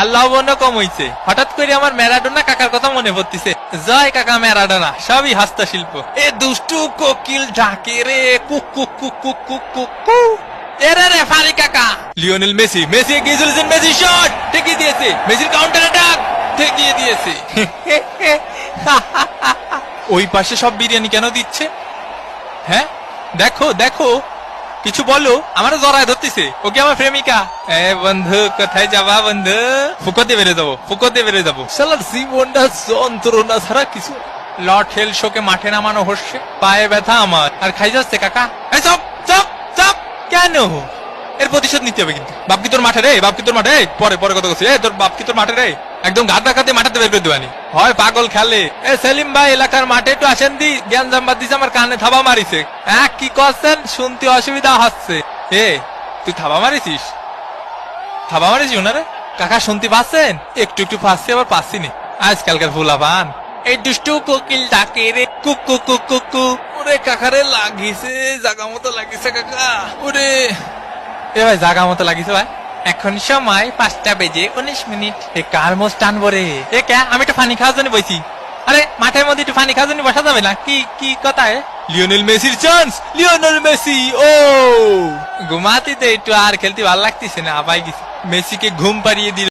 আল্লাহ বন্য কম হইছে। হঠাৎ করে আমার ম্যারাডোনা কাকার কথা মনে পড়তিছে। জয় কাকা ম্যারাডোনা, সবই হস্তশিল্প। এ দুষ্টু কোকিল ডাকে রে কুক কুক কুক কুক কুক কুক কু। এরে রে ফারি কাকা। লিওনেল মেসি মেসি এগিয়ে চলেছেন, মেসি শট! ঠেকিয়ে দিয়েছে, মেসির কাউন্টার অ্যাটাক ঠেকিয়ে দিয়েছে। ওই পাশে সব বিরিয়ানি কেন দিচ্ছে? হ্যাঁ? দেখো দেখো। কিছু বলো? আমারও জড়ায় ধরতেছে। ওকে আমার প্রেমিকা? এ বন্ধু কোথায় যাবা বন্ধু? ফুকতে বেড়ে যাব ফুকতে বেড়ে যাব। সালার জীবনটা যন্ত্রণা ছাড়া কিছু লট হেল শোকে মাঠে নামানো হচ্ছে। পায়ে ব্যথা আমার। আর খাই যাচ্ছে কাকা? এই চপ চপ চপ! কেন? এর প্রতিশোধ নিতে হবে কিন্তু। বাপ কি তোর মাঠে রে? বাপকি তোর মাঠে? পরে পরে কথা বলছি। এ তোর বাপকি তোর মাঠে রে? একদম গাদা ডাকাতে মাঠাতে বের করে দেবানি হয় পাগল খেলে। এ সেলিম ভাই, এলাকার মাঠে একটু আসেন দি, জ্ঞান জাম্বাদ দিছে, আমার কানে থাবা মারিছে। হ্যাঁ কি করছেন? শুনতে অসুবিধা হচ্ছে। এ, তুই থাবা মারিছিস? থাবা মারিছিস ওনারে কাকা, শুনতে পাচ্ছেন? একটু একটু পাচ্ছি, আবার পাচ্ছি নি। আজকালকার ফুলা পান এই দুষ্টু কোকিল ডাকে রে, কুক কুক কুক কুক কুক। ওরে কাকারে লাগিছে, জাগা মতো লাগিছে কাকা। ওরে। এ ভাই, জাগা মতো লাগিছে ভাই। এখন সময় পাঁচটা বেজে উনিশ মিনিট। এ কার মোস টানবো রে? এ কে? আমি একটু পানি খাওয়ার জন্য বইছি। আরে মাঠের মধ্যে একটু ফানি খাওয়ার জন্য বসা যাবে না? কি কি কথায় লিওনেল মেসির চান্স লিওনেল মেসি ও! ঘুমাতে তো একটু আর খেলতে ভালো লাগতেছে না আবাই গেছে। মেসিকে ঘুম পাড়িয়ে দিল।